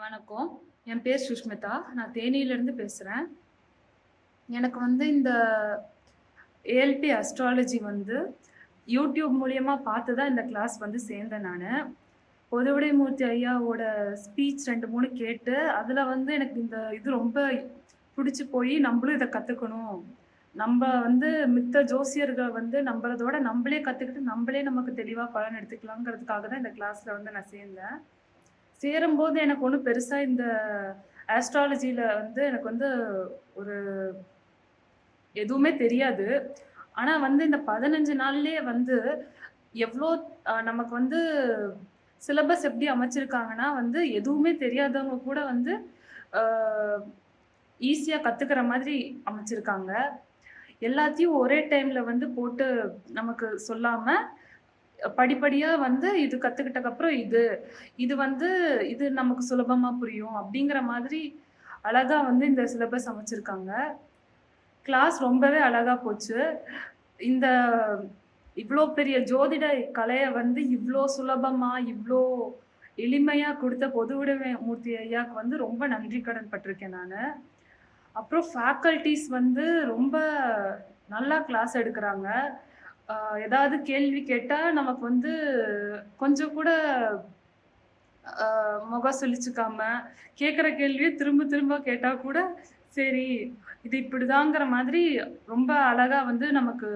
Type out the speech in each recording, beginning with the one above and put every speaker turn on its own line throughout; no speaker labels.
வணக்கம். என் பேர் சுஷ்மிதா. நான் தேனியிலேருந்து பேசுகிறேன் எனக்கு வந்து இந்த ஏஎல்பி அஸ்ட்ராலஜி வந்து யூடியூப் மூலியமாக பார்த்து தான் இந்த கிளாஸ் வந்து சேர்ந்தேன் நான். பொதுவுடை மூர்த்தி ஐயாவோட ஸ்பீச் ரெண்டு மூணு கேட்டு அதில் வந்து எனக்கு இந்த இது ரொம்ப பிடிச்சி போய் நம்மளும் இதை கற்றுக்கணும் நம்ம வந்து மித்த ஜோசியர்கள் வந்து நம்புறதோட நம்மளே கற்றுக்கிட்டு நம்மளே நமக்கு தெளிவாக பலன் எடுத்துக்கலாங்கிறதுக்காக தான் இந்த கிளாஸில் வந்து நான் சேர்ந்தேன். சேரும்போது எனக்கு ஒன்றும் பெருசாக இந்த ஆஸ்ட்ராலஜியில் வந்து எனக்கு வந்து ஒரு எதுவுமே தெரியாது. ஆனால் வந்து இந்த பதினஞ்சு நாள்லேயே வந்து எவ்வளோ நமக்கு வந்து சிலபஸ் எப்படி அமைச்சிருக்காங்கன்னா வந்து எதுவுமே தெரியாதவங்க கூட வந்து ஈஸியாக கற்றுக்கிற மாதிரி அமைச்சிருக்காங்க. எல்லாத்தையும் ஒரே டைமில் வந்து போட்டு நமக்கு சொல்லாமல் படிப்படியாக வந்து இது கற்றுக்கிட்டக்கப்புறம் இது இது வந்து இது நமக்கு சுலபமாக புரியும் அப்படிங்கிற மாதிரி அழகாக வந்து இந்த சிலபஸ் அமைச்சிருக்காங்க. கிளாஸ் ரொம்பவே அழகாக போச்சு. இந்த இவ்வளோ பெரிய ஜோதிட கலையை வந்து இவ்வளோ சுலபமாக இவ்வளோ எளிமையாக கொடுத்த பொதுவுடைமை மூர்த்தி ஐயாவுக்கு வந்து ரொம்ப நன்றி கடன் பட்டிருக்கேன் நான். அப்புறம் ஃபேக்கல்டிஸ் வந்து ரொம்ப நல்லா கிளாஸ் எடுக்கிறாங்க. ஏதாவது கேள்வி கேட்டால் நமக்கு வந்து கொஞ்சம் கூட முகம் சொல்லிச்சுக்காம கேட்குற கேள்வியை திரும்ப திரும்ப கேட்டால் கூட சரி இது இப்படிதாங்கிற மாதிரி ரொம்ப அழகாக வந்து நமக்கு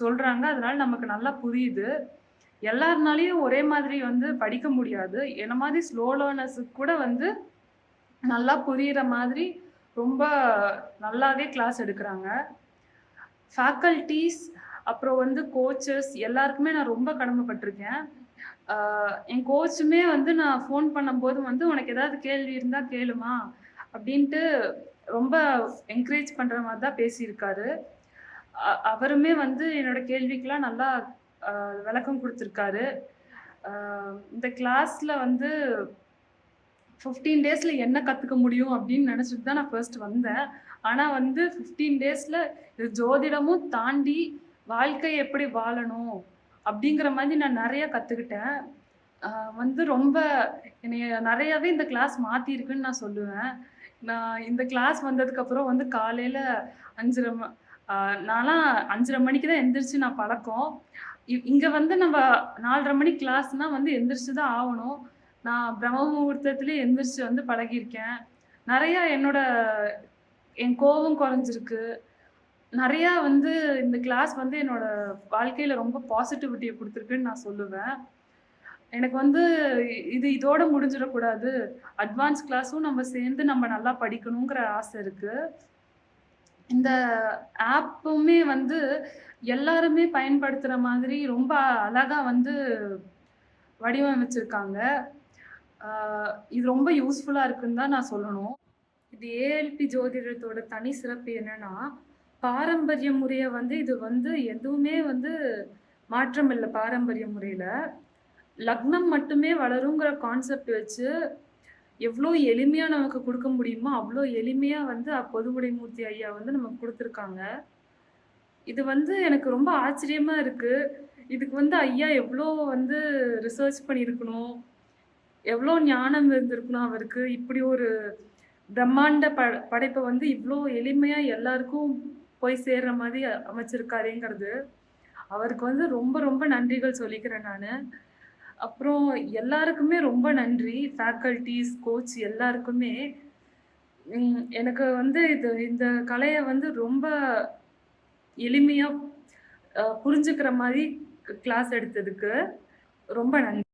சொல்கிறாங்க அதனால நமக்கு நல்லா புரியுது. எல்லாருனாலையும் ஒரே மாதிரி வந்து படிக்க முடியாது. என்ன மாதிரி ஸ்லோ லேர்னர்ஸுக்கு கூட வந்து நல்லா புரியிற மாதிரி ரொம்ப நல்லாவே கிளாஸ் எடுக்கிறாங்க. ஃபேக்கல்டிஸ் அப்புறம் வந்து கோச்சஸ் எல்லாருக்குமே நான் ரொம்ப கடமைப்பட்டிருக்கேன். என் கோச்சுமே வந்து நான் ஃபோன் பண்ணும்போது வந்து உனக்கு ஏதாவது கேள்வி இருந்தால் கேளுமா? அப்படின்ட்டு ரொம்ப என்கரேஜ் பண்ணுற மாதிரி தான் பேசியிருக்காரு. அவருமே வந்து என்னோட கேள்விக்கெலாம் நல்லா விளக்கம் கொடுத்துருக்காரு. இந்த கிளாஸில் வந்து ஃபிஃப்டீன் டேஸில் என்ன கற்றுக்க முடியும் அப்படின்னு நினச்சிட்டு தான் நான் ஃபர்ஸ்ட் வந்தேன். ஆனால் வந்து ஃபிஃப்டீன் டேஸில் இது ஜோதிடமும் தாண்டி வாழ்க்கை எப்படி வாழணும் அப்படிங்கிற மாதிரி நான் நிறைய கற்றுக்கிட்டேன் வந்து ரொம்ப என்னைய நிறையாவே இந்த கிளாஸ் மாற்றிருக்குன்னு நான் சொல்லுவேன். நான் இந்த கிளாஸ் வந்ததுக்கப்புறம் வந்து காலையில் அஞ்சரை ம நான்லாம் அஞ்சரை மணிக்கு தான் எந்திரிச்சு நான் பழக்கம். இ- வந்து நம்ம நாலரை மணி கிளாஸ்னால் வந்து எந்திரிச்சு தான் ஆகணும். நான் பிரம்ம முகூர்த்தத்துலேயே எந்திரிச்சு வந்து பழகியிருக்கேன். நிறையா என்னோட என் கோபம் குறைஞ்சிருக்கு. நிறையா வந்து இந்த கிளாஸ் வந்து என்னோட வாழ்க்கையில் ரொம்ப பாசிட்டிவிட்டியை கொடுத்துருக்குன்னு நான் சொல்லுவேன். எனக்கு வந்து இது இதோட முடிஞ்சிடக்கூடாது. அட்வான்ஸ் கிளாஸும் நம்ம சேர்ந்து நம்ம நல்லா படிக்கணுங்கிற ஆசை இருக்குது இந்த ஆப்புமே வந்து எல்லாருமே பயன்படுத்துகிற மாதிரி ரொம்ப அழகா வந்து வடிவமைச்சிருக்காங்க. இது ரொம்ப யூஸ்ஃபுல்லாக இருக்குன்னு தான் நான் சொல்லணும். இது ஏஎல்பி ஜோதிடத்தோட தனி சிறப்பு என்னன்னா பாரம்பரிய முறையை வந்து இது வந்து எதுவுமே வந்து மாற்றம் இல்லை பாரம்பரிய முறையில். லக்னம் மட்டுமே வளருங்கிற கான்செப்ட் வச்சு எவ்வளோ எளிமையாக நமக்கு கொடுக்க முடியுமோ அவ்வளோ எளிமையாக வந்து பொதுவுடைமூர்த்தி ஐயா வந்து நமக்கு கொடுத்துருக்காங்க. இது வந்து எனக்கு ரொம்ப ஆச்சரியமா இருக்கு. இதுக்கு வந்து ஐயா எவ்வளோ வந்து ரிசர்ச் பண்ணியிருக்கணும் எவ்வளோ ஞானம் இருந்திருக்கணும் அவருக்கு. இப்படி ஒரு பிரம்மாண்ட ப படைப்பை வந்து இவ்வளோ எளிமையாக எல்லாருக்கும் போய் சேர்ற மாதிரி அமைச்சிருக்காருங்கிறது. அவருக்கு வந்து ரொம்ப ரொம்ப நன்றிகள் சொல்லிக்கிறேன் நான். அப்புறம் எல்லாருக்குமே ரொம்ப நன்றி. ஃபேக்கல்டிஸ் கோச் எல்லாருக்குமே. எனக்கு வந்து இது இந்த கலையை வந்து ரொம்ப எளிமையாக புரிஞ்சுக்கிற மாதிரி கிளாஸ் எடுத்ததுக்கு ரொம்ப நன்றி.